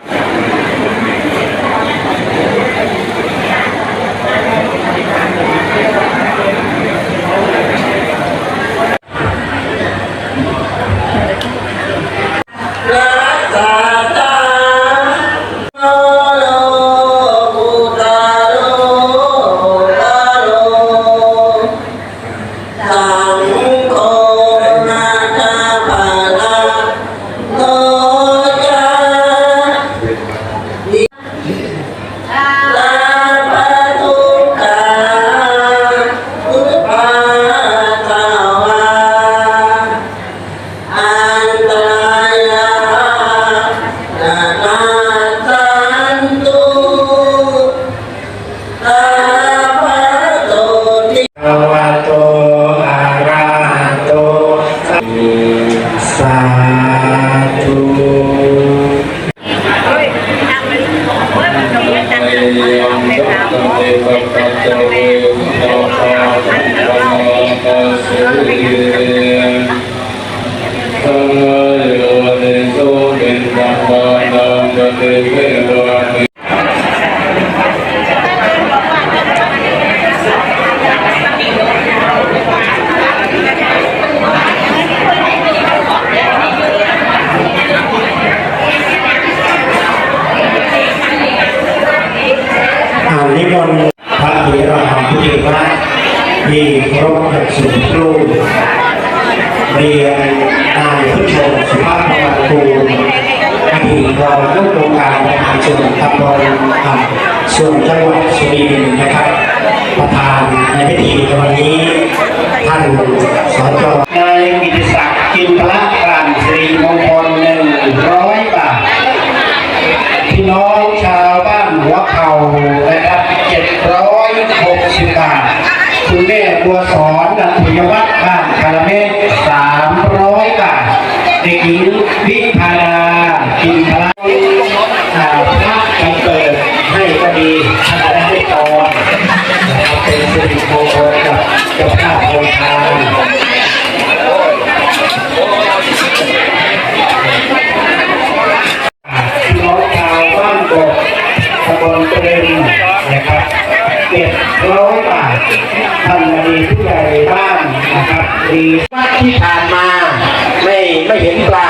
รั โตอะระหะโต นิมนต์พระเถระมหาพุทธิพระที่ครพอย่างสูงรูปเรียนนายผู้ชมสุภาพประวัติภูมิอดีตรองผู้โครงการบริหารส่วนตำบลอ่าส่วนจังหวัดสุรินทร์นะครับ ประธานในพิธีวันนี้ท่านสจนายกิติศักดิ์กินพละกลั่นสิริมงคลหนึ่งร้อยบาทพี่น้องชาว บัวสอนนันทยวัฒน์บ้านคาราเมศ300บาท เด็กหญิงวิภาดากินพละอ่าพระกันเปิดให้ก็ดีทนายให้ตอนเป็นสิริมงคลกับเจ้าภาพโรงทานพี่น้องชานกบตำบลเตรนนะครับเจ็ดร้อยบา ดีวัดที่ผ่านมาไม่ไม่เห็นปลา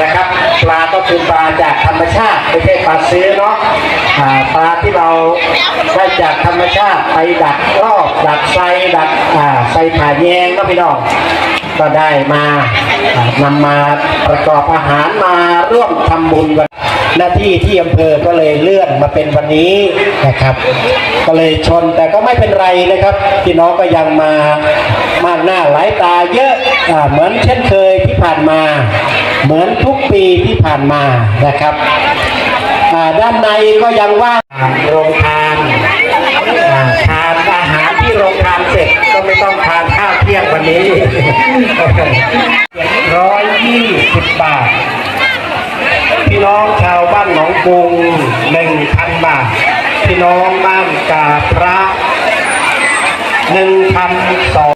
นะครับ ปลาก็คือปลาจากธรรมชาติไม่ใช่ปลาซื้อเนาะปลาที่เราได้จากธรรมชาติไปดักรอบดักไซดักไซผ่าแยงเนาะพี่น้องก็ได้มาอ่านำมาประกอบอาหารมาร่วมทำบุญวันหน้าที่ที่อำเภอก็เลยเลื่อนมาเป็นวันนี้นะครับ ก็เลยชนแต่ก็ไม่เป็นไรนะครับพี่น้องก็ยังมามากหน้าหลายตาเยอะอาเหมือนเช่นเคยที่ผ่านมา เหมือนทุกปีที่ผ่านมานะครับด้านในก็ยังว่างโรงทานทานอาหารที่โรงทานเสร็จก็ไม่ต้องทานข้าวเที่ยงวันนี้ร้อยยี่สิบบาท พี่น้องชาวบ้านหนองกรุงหนึ่งพันบาท พี่น้องบ้านกาพระหนึ่งพันสอง